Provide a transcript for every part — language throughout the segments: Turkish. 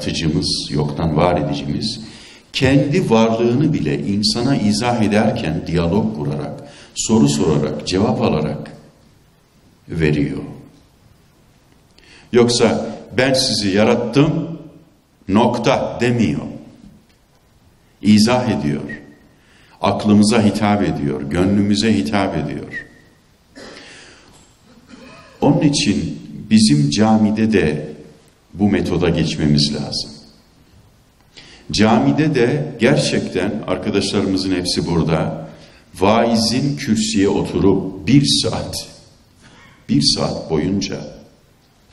yaratıcımız, yoktan var edicimiz, kendi varlığını bile insana izah ederken diyalog kurarak, soru sorarak, cevap alarak veriyor. Yoksa ben sizi yarattım nokta demiyor. İzah ediyor. Aklımıza hitap ediyor, gönlümüze hitap ediyor. Onun için bizim camide de bu metoda geçmemiz lazım. Camide de gerçekten arkadaşlarımızın hepsi burada vaizin kürsüye oturup bir saat, bir saat boyunca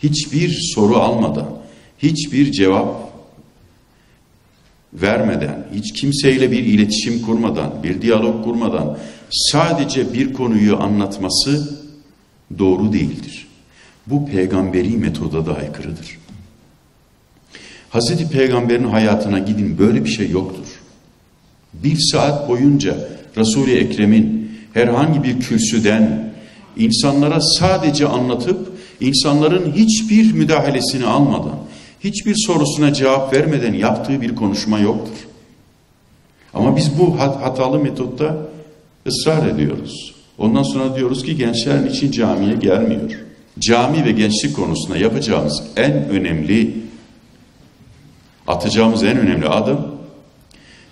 hiçbir soru almadan, hiçbir cevap vermeden, hiç kimseyle bir iletişim kurmadan, bir diyalog kurmadan sadece bir konuyu anlatması doğru değildir. Bu peygamberi metoda da aykırıdır. Hazreti Peygamber'in hayatına gidin böyle bir şey yoktur. Bir saat boyunca Resul-i Ekrem'in herhangi bir kürsüden insanlara sadece anlatıp insanların hiçbir müdahalesini almadan, hiçbir sorusuna cevap vermeden yaptığı bir konuşma yoktur. Ama biz bu hatalı metotta ısrar ediyoruz. Ondan sonra diyoruz ki gençler için camiye gelmiyor. Cami ve gençlik konusunda yapacağımız en önemli, atacağımız en önemli adım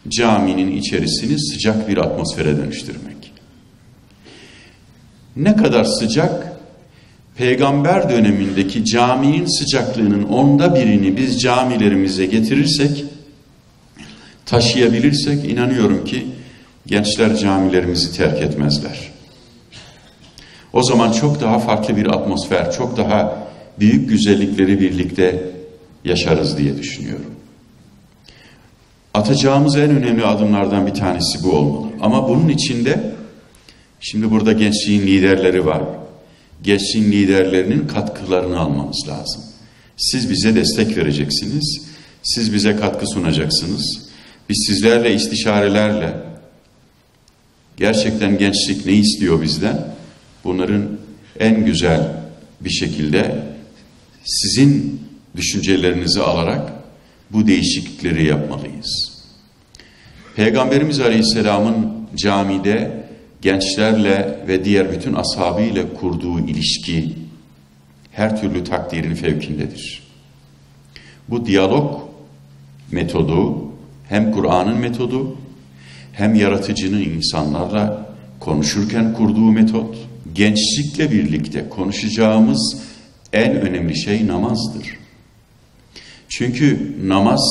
caminin içerisini sıcak bir atmosfere dönüştürmek. Ne kadar sıcak? Peygamber dönemindeki caminin sıcaklığının onda birini biz camilerimize getirirsek, taşıyabilirsek inanıyorum ki gençler camilerimizi terk etmezler. O zaman çok daha farklı bir atmosfer, çok daha büyük güzellikleri birlikte yaşarız diye düşünüyorum. Atacağımız en önemli adımlardan bir tanesi bu olmalı. Ama bunun içinde şimdi burada gençliğin liderleri var. Gençliğin liderlerinin katkılarını almamız lazım. Siz bize destek vereceksiniz. Siz bize katkı sunacaksınız. Biz sizlerle istişarelerle gerçekten gençlik ne istiyor bizden? Bunların en güzel bir şekilde sizin düşüncelerinizi alarak bu değişiklikleri yapmalıyız. Peygamberimiz Aleyhisselam'ın camide gençlerle ve diğer bütün ashabıyla kurduğu ilişki her türlü takdirin fevkindedir. Bu diyalog metodu hem Kur'an'ın metodu hem yaratıcının insanlarla konuşurken kurduğu metot, gençlikle birlikte konuşacağımız en önemli şey namazdır. Çünkü namaz,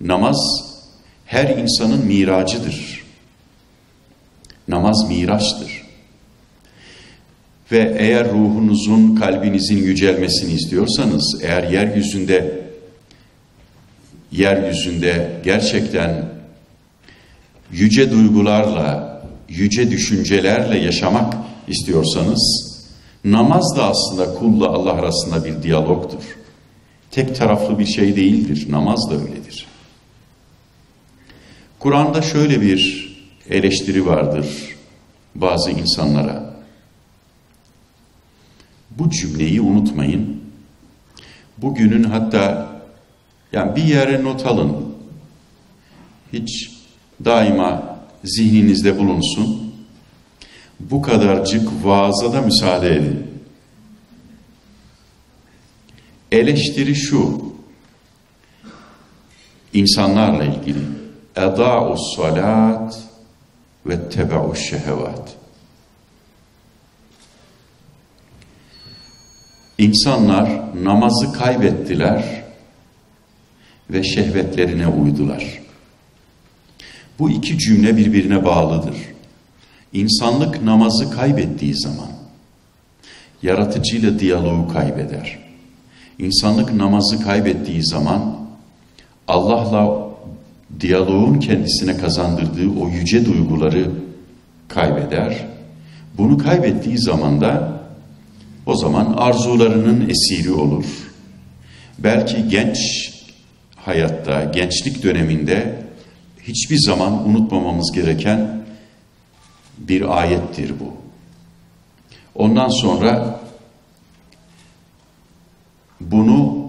namaz her insanın miracıdır. Namaz miraçtır. Ve eğer ruhunuzun, kalbinizin yücelmesini istiyorsanız, eğer yeryüzünde yeryüzünde gerçekten yüce duygularla, yüce düşüncelerle yaşamak istiyorsanız, namaz da aslında kulla Allah arasında bir diyalogtur. Tek taraflı bir şey değildir, namaz da öyledir. Kur'an'da şöyle bir eleştiri vardır bazı insanlara. Bu cümleyi unutmayın. Bugünün hatta yani bir yere not alın. Hiç daima zihninizde bulunsun. Bu kadarcık vaaza da müsaade edin. Eleştiri şu. İnsanlarla ilgili. Eda'u salat ve tebe'u şehevat. İnsanlar namazı kaybettiler ve şehvetlerine uydular. Bu iki cümle birbirine bağlıdır. İnsanlık namazı kaybettiği zaman yaratıcıyla diyaloğu kaybeder. İnsanlık namazı kaybettiği zaman Allah'la diyaloğun kendisine kazandırdığı o yüce duyguları kaybeder. Bunu kaybettiği zaman da o zaman arzularının esiri olur. Belki genç hayatta, gençlik döneminde hiçbir zaman unutmamamız gereken bir ayettir bu. Ondan sonra bunu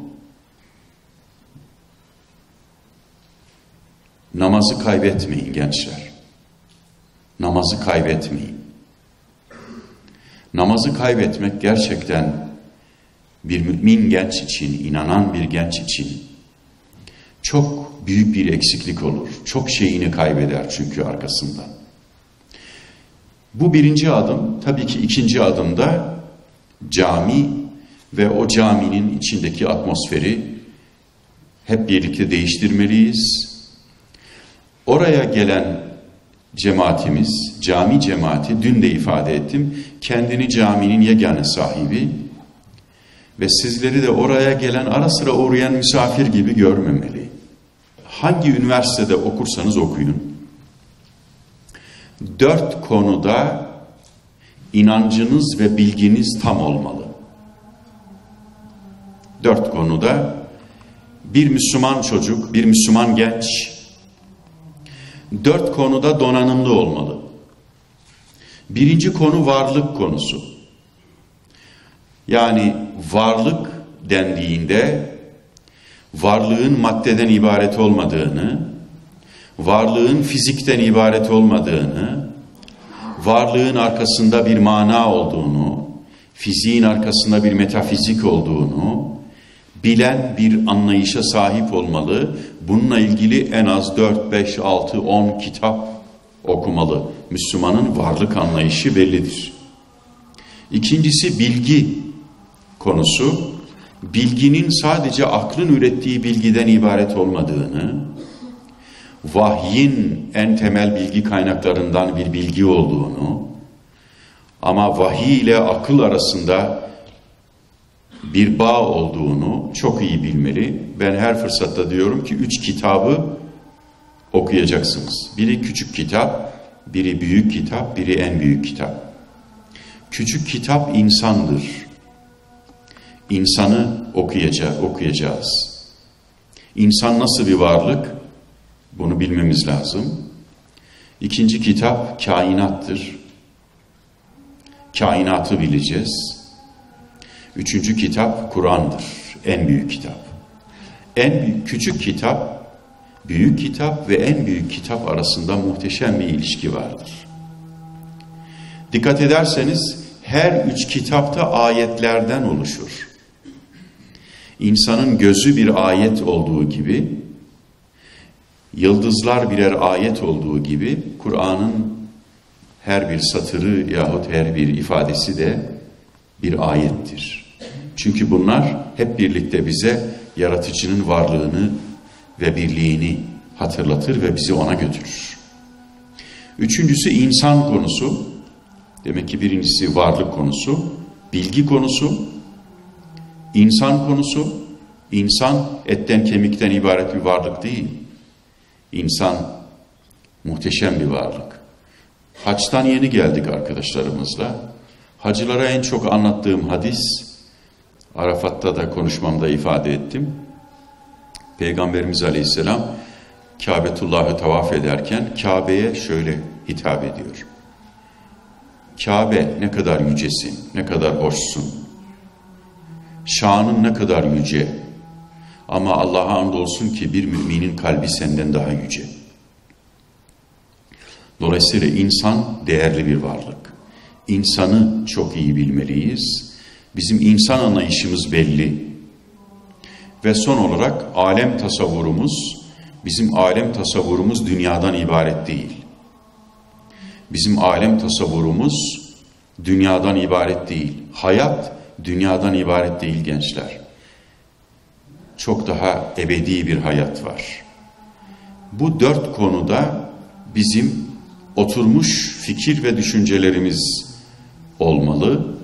Namazı kaybetmeyin gençler. Namazı kaybetmeyin. Namazı kaybetmek gerçekten bir mümin genç için, inanan bir genç için çok büyük bir eksiklik olur. Çok şeyini kaybeder çünkü arkasından. Bu birinci adım. Tabii ki ikinci adımda cami ve o caminin içindeki atmosferi hep birlikte değiştirmeliyiz. Oraya gelen cemaatimiz, cami cemaati, dün de ifade ettim, kendini caminin yegane sahibi ve sizleri de oraya gelen ara sıra uğrayan misafir gibi görmemeli. Hangi üniversitede okursanız okuyun, dört konuda inancınız ve bilginiz tam olmalı. Dört konuda bir Müslüman çocuk, bir Müslüman genç dört konuda donanımlı olmalı. Birinci konu varlık konusu. Yani varlık dendiğinde varlığın maddeden ibaret olmadığını, varlığın fizikten ibaret olmadığını, varlığın arkasında bir mana olduğunu, fiziğin arkasında bir metafizik olduğunu bilen bir anlayışa sahip olmalı. Bununla ilgili en az 4, 5, 6, 10 kitap okumalı. Müslümanın varlık anlayışı bellidir. İkincisi bilgi konusu. Bilginin sadece aklın ürettiği bilgiden ibaret olmadığını, vahyin en temel bilgi kaynaklarından bir bilgi olduğunu ama vahiy ile akıl arasında bir bağ olduğunu çok iyi bilmeli. Ben her fırsatta diyorum ki üç kitabı okuyacaksınız. Biri küçük kitap, biri büyük kitap, biri en büyük kitap. Küçük kitap insandır. İnsanı okuyacak, okuyacağız. İnsan nasıl bir varlık? Bunu bilmemiz lazım. İkinci kitap kainattır. Kainatı bileceğiz. Üçüncü kitap Kur'an'dır. En büyük kitap. En büyük, küçük kitap, büyük kitap ve en büyük kitap arasında muhteşem bir ilişki vardır. Dikkat ederseniz her üç kitapta ayetlerden oluşur. İnsanın gözü bir ayet olduğu gibi, yıldızlar birer ayet olduğu gibi, Kur'an'ın her bir satırı yahut her bir ifadesi de bir ayettir. Çünkü bunlar hep birlikte bize yaratıcının varlığını ve birliğini hatırlatır ve bizi ona götürür. Üçüncüsü insan konusu. Demek ki birincisi varlık konusu, bilgi konusu, insan konusu. İnsan etten kemikten ibaret bir varlık değil. İnsan muhteşem bir varlık. Haçtan yeni geldik arkadaşlarımızla. Hacılara en çok anlattığım hadis Arafat'ta da konuşmamda ifade ettim. Peygamberimiz Aleyhisselam Kabetullah'ı tavaf ederken Kabe'ye şöyle hitap ediyor. Kabe ne kadar yücesin, ne kadar hoşsun. Şanın ne kadar yüce. Ama Allah'a andolsun ki bir müminin kalbi senden daha yüce. Dolayısıyla insan değerli bir varlık. İnsanı çok iyi bilmeliyiz Bizim insan anlayışımız belli. Ve son olarak alem tasavvurumuz, bizim alem tasavvurumuz dünyadan ibaret değil. Bizim alem tasavvurumuz dünyadan ibaret değil. Hayat dünyadan ibaret değil gençler. Çok daha ebedi bir hayat var. Bu dört konuda bizim oturmuş fikir ve düşüncelerimiz olmalı